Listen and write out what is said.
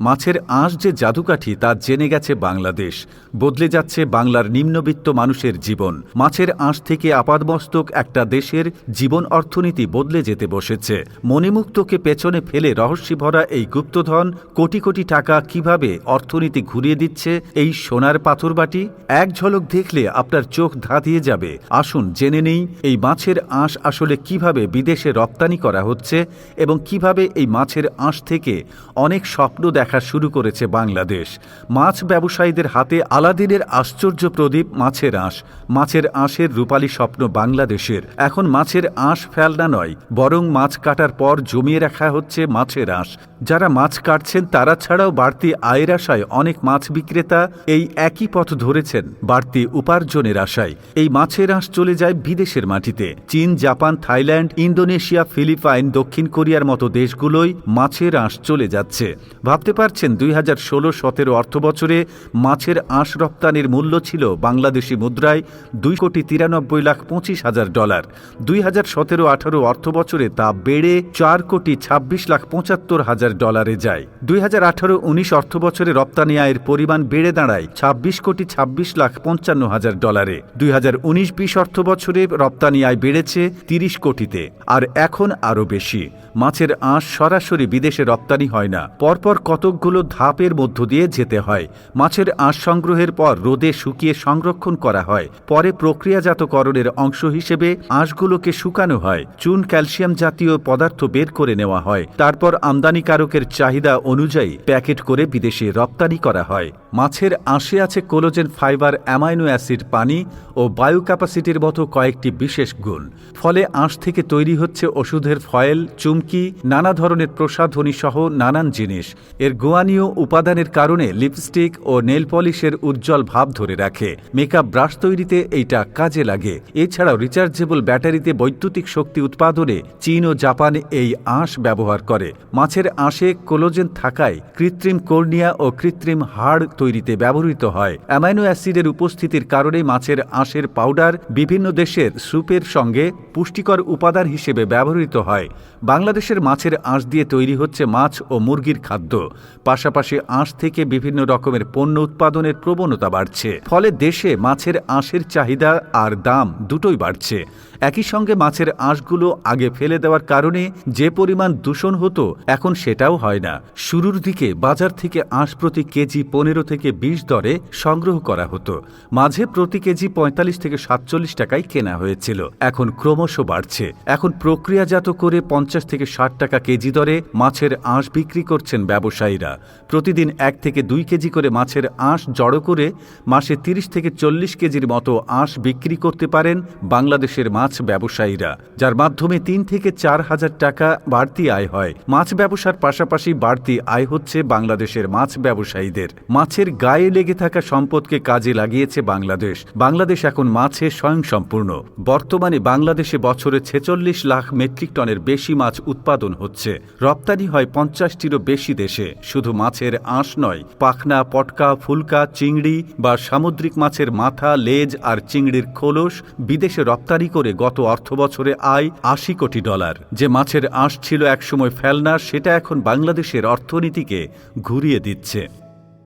মাছের আঁশ যে জাদুকাঠি তা জেনে গেছে বাংলাদেশ। বদলে যাচ্ছে বাংলার নিম্নবিত্ত মানুষের জীবন। মাছের আঁশ থেকে আপাদমস্তক একটা দেশের জীবন অর্থনীতি বদলে যেতে বসেছে। মণিমুক্তকে পেছনে ফেলে রহস্যি ভরা এই গুপ্তধন কোটি কোটি টাকা কীভাবে অর্থনীতি ঘুরিয়ে দিচ্ছে এই সোনার পাথরবাটি? এক ঝলক দেখলে আপনার চোখ ধাঁধিয়ে যাবে। আসুন জেনে নেই এই মাছের আঁশ আসলে কীভাবে বিদেশে রপ্তানি করা হচ্ছে এবং কীভাবে এই মাছের আঁশ থেকে অনেক স্বপ্ন দেখা শুরু করেছে বাংলাদেশ। মাছ ব্যবসায়ীদের হাতে আলাদিনের আশ্চর্য প্রদীপ, মাছের আঁশ। মাছের আঁশের রূপালী স্বপ্ন বাংলাদেশের। এখন মাছের আঁশ ফেলনা নয়, বরং মাছ কাটার পর জমিয়ে রাখা হচ্ছে মাছের আঁশ। যারা মাছ কাটছেন, তারা ছাড়াও বাড়তি আয়ের আশায় অনেক মাছ বিক্রেতা এই একই পথ ধরেছেন, বাড়তি উপার্জনের আশায়। এই মাছের আঁশ চলে যায় বিদেশের মাটিতে। চীন, জাপান, থাইল্যান্ড, ইন্দোনেশিয়া, ফিলিপাইন, দক্ষিণ কোরিয়ার মতো দেশগুলোই মাছের আঁশ চলে যাচ্ছে। ভাবতে পারছেন দুই হাজার ষোলো সতেরো অর্থবছরে মাছের আঁশ রপ্তানির মূল্য ছিল বাংলাদেশি মুদ্রায় দুই কোটি তিরানব্বই লাখ পঁচিশ হাজার ডলার। দুই হাজার সতেরো আঠারো অর্থবছরে তা বেড়ে চার কোটি ছাব্বিশ লাখ পঁচাত্তর হাজার ডলারে যায়। দুই হাজার আঠারো উনিশ অর্থবছরে রপ্তানি আয়ের পরিমাণ বেড়ে দাঁড়ায় ছাব্বিশ কোটি ছাব্বিশ লাখ পঞ্চান্ন হাজার ডলারে। দুই হাজার উনিশ বিশ অর্থবছরে রপ্তানি আয় বেড়েছে তিরিশ কোটিতে, আর এখন আরও বেশি। মাছের আঁশ সরাসরি বিদেশে রপ্তানি হয় না। পরপর কতকগুলো ধাপের মধ্য দিয়ে যেতে হয়। মাছের আঁশ সংগ্রহের পর রোদে শুকিয়ে সংরক্ষণ করা হয়। পরে প্রক্রিয়াজাতকরণের অংশ হিসেবে আঁশগুলোকে শুকানো হয়। চুন ক্যালসিয়াম জাতীয় পদার্থ বের করে নেওয়া হয়। তারপর আমদানিকারকের চাহিদা অনুযায়ী প্যাকেট করে বিদেশে রপ্তানি করা হয়। মাছের আঁশে আছে কোলোজেন ফাইবার, অ্যামাইনো অ্যাসিড, পানি ও বায়ু ক্যাপাসিটির মতো কয়েকটি বিশেষ গুণ। ফলে আঁশ থেকে তৈরি হচ্ছে ওষুধের ফয়েল, চুমকি, নানা ধরনের প্রসাধনী সহ নানান জিনিস। এর গোয়ানীয় উপাদানের কারণে লিপস্টিক ও নেল পলিশের উজ্জ্বল ভাব ধরে রাখে। মেকআপ ব্রাশ তৈরিতে এইটা কাজে লাগে। এছাড়াও রিচার্জেবল ব্যাটারিতে বৈদ্যুতিক শক্তি উৎপাদনে চীন ও জাপান এই আঁশ ব্যবহার করে। মাছের আঁশে কোলোজেন থাকায় কৃত্রিম কর্নিয়া ও কৃত্রিম হাড় তৈরিতে ব্যবহৃত হয়। অ্যামাইনো অ্যাসিডের উপস্থিতির কারণে মাছের আঁশের পাউডার বিভিন্ন দেশের স্যুপের সঙ্গে পুষ্টিকর উপাদান হিসেবে ব্যবহৃত হয়। বাংলাদেশের মাছের আঁশ দিয়ে তৈরি হচ্ছে মাছ ও মুরগির খাদ্য। পাশাপাশি আঁশ থেকে বিভিন্ন রকমের পণ্য উৎপাদনের প্রবণতা বাড়ছে। ফলে দেশে মাছের আঁশের চাহিদা আর দাম দুটোই বাড়ছে। একই সঙ্গে মাছের আঁশগুলো আগে ফেলে দেওয়ার কারণে যে পরিমাণ দূষণ হতো, এখন সেটাও হয় না। শুরুর দিকে বাজার থেকে আঁশ প্রতি কেজি পনেরো থেকে বিশ দরে সংগ্রহ করা হতো। মাঝে প্রতি কেজি পঁয়তাল্লিশ থেকে সাতচল্লিশ টাকায় কেনা হয়েছিল। এখন ক্রমশ বাড়ছে। এখন প্রক্রিয়াজাত করে পঞ্চাশ থেকে ষাট টাকা কেজি দরে মাছের আঁশ বিক্রি করছেন ব্যবসায়ীরা প্রতিদিন এক থেকে দুই কেজি করে মাছের আঁশ জড়ো করে মাসে তিরিশ থেকে চল্লিশ কেজির মতো আঁশ বিক্রি করতে পারেন বাংলাদেশের মাছ ব্যবসায়ীরা, যার মাধ্যমে তিন থেকে চার হাজার টাকা বাড়তি আয় হয়। মাছ ব্যবসার পাশাপাশি বাড়তি আয় হচ্ছে বাংলাদেশের মাছ ব্যবসায়ীদের। মাছের গায়ে লেগে থাকা সম্পদকে কাজে লাগিয়েছে বাংলাদেশ। বাংলাদেশ এখন মাছে স্বয়ংসম্পূর্ণ। বর্তমানে বাংলাদেশে বছরে ছেচল্লিশ লাখ মেট্রিক টনের বেশি মাছ উৎপাদন হচ্ছে। রপ্তানি হয় পঞ্চাশটিরও বেশি দেশে। শুধু মাছের আঁশ নয়, পাখনা, পটকা, ফুলকা, চিংড়ি বা সামুদ্রিক মাছের মাথা, লেজ আর চিংড়ির খোলস বিদেশে রপ্তানি করে গত অর্থবছরে আয় আশি কোটি ডলার। যে মাছের আঁশ ছিল একসময় ফেলনা, সেটা এখন বাংলাদেশের অর্থনীতিকে ঘুরিয়ে দিচ্ছে।